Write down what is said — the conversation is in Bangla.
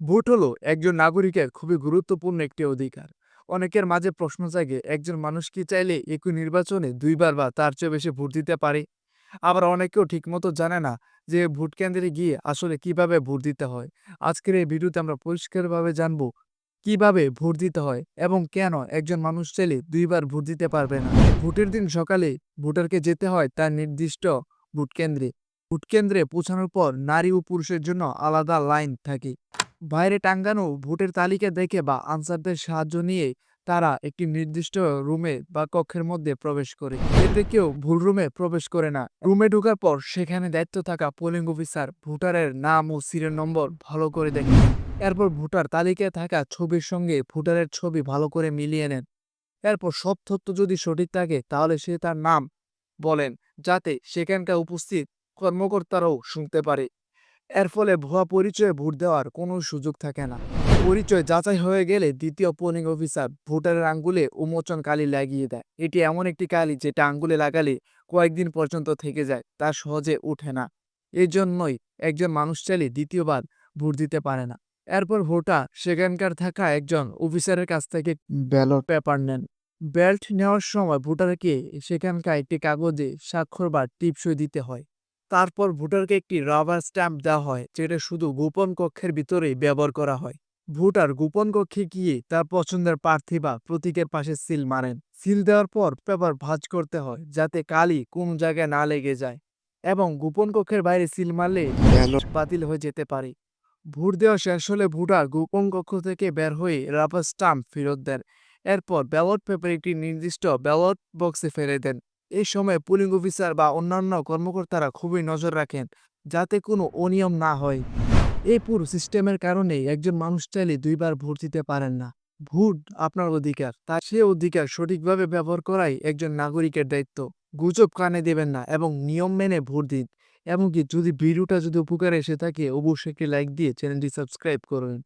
ভোট হলো একজন নাগরিকের খুবই গুরুত্বপূর্ণ একটি অধিকার। অনেকের মাঝে প্রশ্ন জাগে, একজন মানুষ কি চাইলে একই নির্বাচনে দুইবার বা তার চেয়ে বেশি ভোট দিতে পারে? আবার অনেকেও ঠিকমতো জানে না যে ভোট কেন্দ্রে গিয়ে আসলে কীভাবে ভোট দিতে হয়। আজকের এই ভিডিওতে আমরা পরিষ্কারভাবে জানব, কীভাবে ভোট দিতে হয় এবং কেন একজন মানুষ চাইলে দুইবার ভোট দিতে পারবে না? ভোটের দিন সকালে ভোটারকে যেতে হয় তার নির্দিষ্ট ভোট কেন্দ্রে। ভোট কেন্দ্রে পৌঁছানোর পর নারী ও পুরুষের জন্য আলাদা লাইন থাকে। বাইরে টাঙ্গানো ভোটের তালিকা দেখে বা আনসারদের সাহায্য নিয়ে তারা একটি নির্দিষ্ট রুমে বা কক্ষের মধ্যে প্রবেশ করে। এতে কেউ ভুল রুমে প্রবেশ করে না। রুমে ঢোকার পর সেখানে দায়িত্ব থাকা পোলিং অফিসার ভোটারের নাম ও সিরিয়াল নম্বর ভালো করে দেখেন এরপর ভোটার তালিকায় থাকা ছবির সঙ্গে ভোটারের ছবি ভালো করে মিলিয়ে নেন। এরপর সব তথ্য যদি সঠিক থাকে তাহলে সে তার নাম বলেন, যাতে সেখানকার উপস্থিত কর্মকর্তারাও শুনতে পারে। এর ফলে ভুয়া পরিচয়ে ভোট দেওয়ার কোনো সুযোগ থাকে না। পরিচয় যাচাই হয়ে গেলে দ্বিতীয় পোলিং অফিসার ভোটারের আঙ্গুলে উন্মোচন কালি লাগিয়ে দেয়। এটি এমন একটি কালি যেটা আঙ্গুলে লাগালে কয়েকদিন পর্যন্ত থেকে যায়, তা সহজে ওঠে না। এই জন্যই একজন মানুষ চাইলে দ্বিতীয়বার ভোট দিতে পারে না। এরপর ভোটার সেখানকার থাকা একজন অফিসারের কাছ থেকে ব্যালট পেপার নেন। বেল্ট নেওয়ার সময় ভোটারকে সেখানকার একটি কাগজে স্বাক্ষর বা টিপসই দিতে হয়। তারপর ভোটারকে একটি রাবার স্ট্যাম্প দেওয়া হয় যেটা শুধু গোপন কক্ষের ভিতরেই ব্যবহার করা হয়। ভোটার গোপন কক্ষে গিয়ে তার পছন্দের প্রার্থী বা প্রতীকের পাশে সিল মারেন। সিল দেওয়ার পর পেপার ভাঁজ করতে হয় যাতে কালি কোন জায়গায় না লেগে যায় এবং গোপন কক্ষের বাইরে সিল মারলে বাতিল হয়ে যেতে পারে। ভোট দেওয়া শেষ হলে ভোটার গোপন কক্ষ থেকে বের হয়ে রাবার স্টাম্প ফেরত দেন। এরপর ব্যালট পেপার একটি নির্দিষ্ট ব্যালট বক্সে ফেলে দেন। এই সময় পুলিং অফিসার বা অন্যান্য কর্মকর্তারা খুবই নজর রাখেন যাতে কোনো অনিয়ম না হয়। এই পুরো সিস্টেমের কারণে একজন মানুষ চাইলে দুইবার ভোট দিতে পারেন না। ভোট আপনার অধিকার তার সে অধিকার সঠিকভাবে ব্যবহার করাই একজন নাগরিকের দায়িত্ব। গুজব কানে দেবেন না এবং নিয়ম মেনে ভোট দিন। এমনকি যদি ভিডিওটা যদি উপকারে এসে থাকে, অবশ্যই একটি লাইক দিয়ে চ্যানেলটি সাবস্ক্রাইব করুন।